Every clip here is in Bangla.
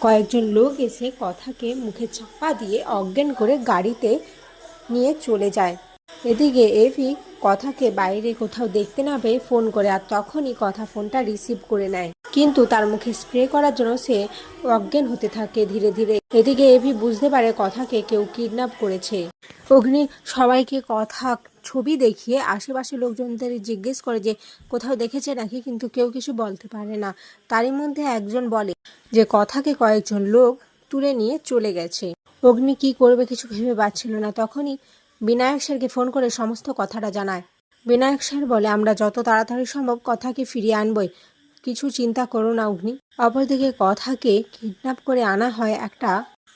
কয়েকজন লোক এসে কথাকে মুখে চাপা দিয়ে অজ্ঞান করে গাড়িতে নিয়ে চলে যায়। এদিকে এভি কথাকে বাইরে কোথাও দেখতে না পেয়ে ফোন করে আর তখনই কথা ফোনটা রিসিভ করে নেয়। কিন্তু তার মুখে স্প্রে করার জন্য সে অজ্ঞান হতে থাকে ধীরে ধীরে। এদিকে এভি বুঝতে পারে কথাকে কেউ কিডন্যাপ করেছে। অগ্নি সবাইকে কথা ছবি দেখিয়ে আশেপাশে লোকজনদের জিজ্ঞেস করে যে, কোথাও দেখেছে নাকি? কিন্তু কেউ কিছু বলতে পারে না। তারই মধ্যে একজন বলে যে, কথাকে কয়েকজন লোক তুলে নিয়ে চলে গেছে। অগ্নি কি করবে কিছু ভেবে পাচ্ছিল না। তখনই বিনায়ক স্যারকে ফোন করে সমস্ত কথাটা জানায়। বিনায়ক স্যার বলে, আমরা যত তাড়াতাড়ি সম্ভব কথাকে ফিরিয়ে আনবই। কিছু চিন্তা করো না অগ্নি। অপরদিকে কথাকে কিডন্যাপ করে আনা হয় একটা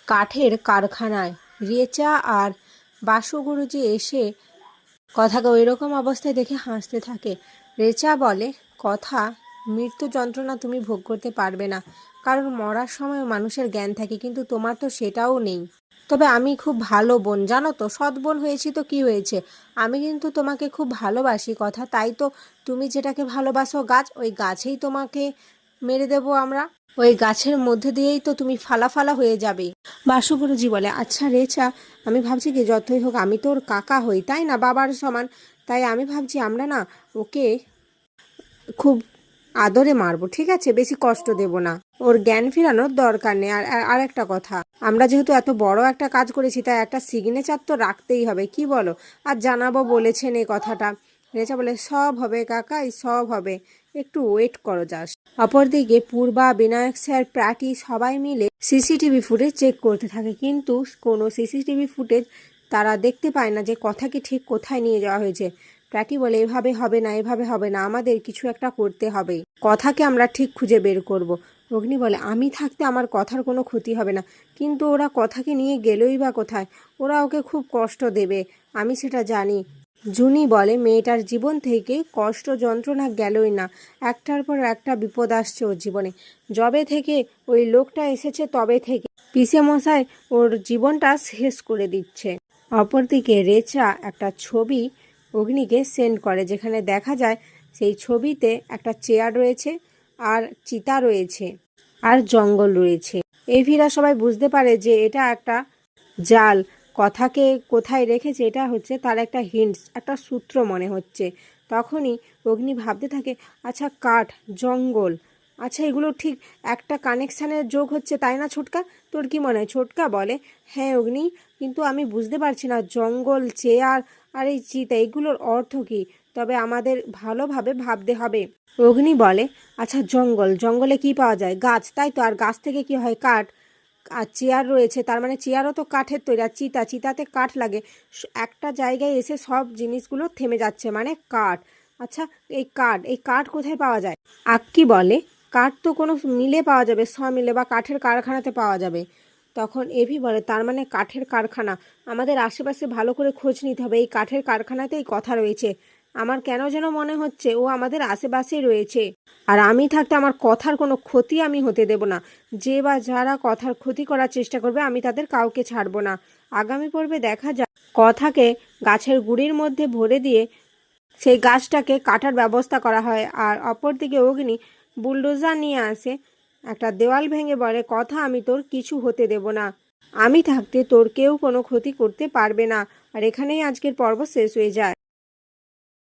কাঠের কারখানায়। রেচা আর বাসু গুরুজি এসে কথাকে ওই রকম অবস্থায় দেখে হাসতে থাকে। রেচা বলে, কথা, মৃত্যু যন্ত্রণা তুমি ভোগ করতে পারবে না। কারণ মরার সময় মানুষের জ্ঞান থাকে, কিন্তু তোমার তো সেটাও নেই। তবে আমি খুব ভালো বোন, জানো তো? সৎ বোন হয়েছি তো কি হয়েছে? আমি কিন্তু তোমাকে খুব ভালোবাসি, কথা। তাই তো তুমি যেটাকে ভালোবাসো গাছ, ওই গাছেই তোমাকে মেরে দেবো আমরা। ওই গাছের মধ্যে দিয়েই তো তুমি ফালা ফালা হয়ে যাবে। বাসুগুরুজি বলে আচ্ছা রেচা আমি ভাবছি কি যতই হোক, আমি তোর কাকা হই, তাই না? বাবার সমান। তাই আমি ভাবছি আমরা না ওকে খুব আদরে মারবো, ঠিক আছে? বেশি কষ্ট দেব না। ওর জ্ঞান ফেরানোর দরকার নেই। আর- আর একটা কথা, আমরা যেহেতু এত বড় একটা কাজ করেছি, তাই একটা সিগনেচার তো রাখতেই হবে, কি বলো? আর জানাব বলেছেন এই কথাটা। রেচা বলে, সব হবে কাকাই, সব হবে। একটু ওয়েট করো যাস অপরদিকে পূর্বা, বিনায়ক স্যার, প্রাটি সবাই মিলে সিসিটিভি ফুটেজ চেক করতে থাকে। কিন্তু কোনো সিসিটিভি ফুটেজ তারা দেখতে পায় না যে কথাকে ঠিক কোথায় নিয়ে যাওয়া হয়েছে। প্রাটি বলে, এভাবে হবে না, এভাবে হবে না, আমাদের কিছু একটা করতে হবে। কথাকে আমরা ঠিক খুঁজে বের করব। অগ্নি বলে, আমি থাকতে আমার কথার কোনো ক্ষতি হবে না। কিন্তু ওরা কথাকে নিয়ে গেলই বা কোথায়? ওরা ওকে খুব কষ্ট দেবে। আমি সেটা জানি। জুনি বলে, মেয়েটার জীবন থেকে কষ্ট যন্ত্রণা গেলই না। একটার পর একটা বিপদ আসছে ওর জীবনে। যবে থেকে ওই লোকটা এসেছে, তবে থেকে পিসে মশাই ওর জীবনটা শেষ করে দিচ্ছে। অপরদিকে রেচা একটা ছবি অগ্নিকে সেন্ড করে, যেখানে দেখা যায় সেই ছবিতে একটা চেয়ার রয়েছে আর চিতা রয়েছে আর জঙ্গল রয়েছে। এভিরা সবাই বুঝতে পারে যে এটা একটা জাল। কথাকে কোথায় রেখেছে, এটা হচ্ছে তার একটা হিন্টস একটা সূত্র মনে হচ্ছে। তখনই অগ্নি ভাবতে থাকে আচ্ছা কাঠ, জঙ্গল আচ্ছা এগুলো ঠিক একটা কানেকশানের যোগ হচ্ছে তাই না ছোটকা? তোর কি মনে হয়? ছোটকা বলে হ্যাঁ অগ্নি, কিন্তু আমি বুঝতে পারছি না, জঙ্গল, চেয়ার আর এই চিতা এগুলোর অর্থ কী? তবে আমাদের ভালোভাবে ভাবতে হবে। অগ্নি বলে আচ্ছা জঙ্গল, জঙ্গলে কি পাওয়া যায়? গাছ, তাই তো, আর গাছ থেকে কি হয়? কাঠ। আর চেয়ার রয়েছে, তার মানে চেয়ারও তো কাঠের তৈরি, আর চিতা, চিতাতে কাঠ লাগে। একটা জায়গায় এসে সব জিনিসগুলো থেমে যাচ্ছে মানে কাঠ। আচ্ছা এই কাঠ এই কাঠ কোথায় পাওয়া যায়? আক্কি বলে, কাঠ তো কোনো মিলে পাওয়া যাবে, স মিলে বা কাঠের কারখানাতে পাওয়া যাবে। তখন এভি বলে, তার মানে কাঠের কারখানা। আমাদের আশেপাশে ভালো করে খোঁজ নিতে হবে, এই কাঠের কারখানাতেই কথা রয়েছে। আমার কেন যেন মনে হচ্ছে ও আমাদের আশেপাশেই রয়েছে। আর আমি থাকতে আমার কথার কোনো ক্ষতি আমি হতে দেব না। যে বা যারা কথার ক্ষতি করার চেষ্টা করবে, আমি তাদের কাউকে ছাড়বো না। আগামী পর্বে দেখা যাক। কথাকে গাছের গুড়ির মধ্যে ভরে দিয়ে সেই গাছটাকে কাটার ব্যবস্থা করা হয়। আর অপরদিকে অগ্নি বুলডোজার নিয়ে আসে। একটা দেওয়াল ভেঙে বলে, কথা আমি তোর কিছু হতে দেব না। আমি থাকতে তোর কেউ কোনো ক্ষতি করতে পারবে না। আর এখানেই আজকের পর্ব শেষ হয়ে যায়।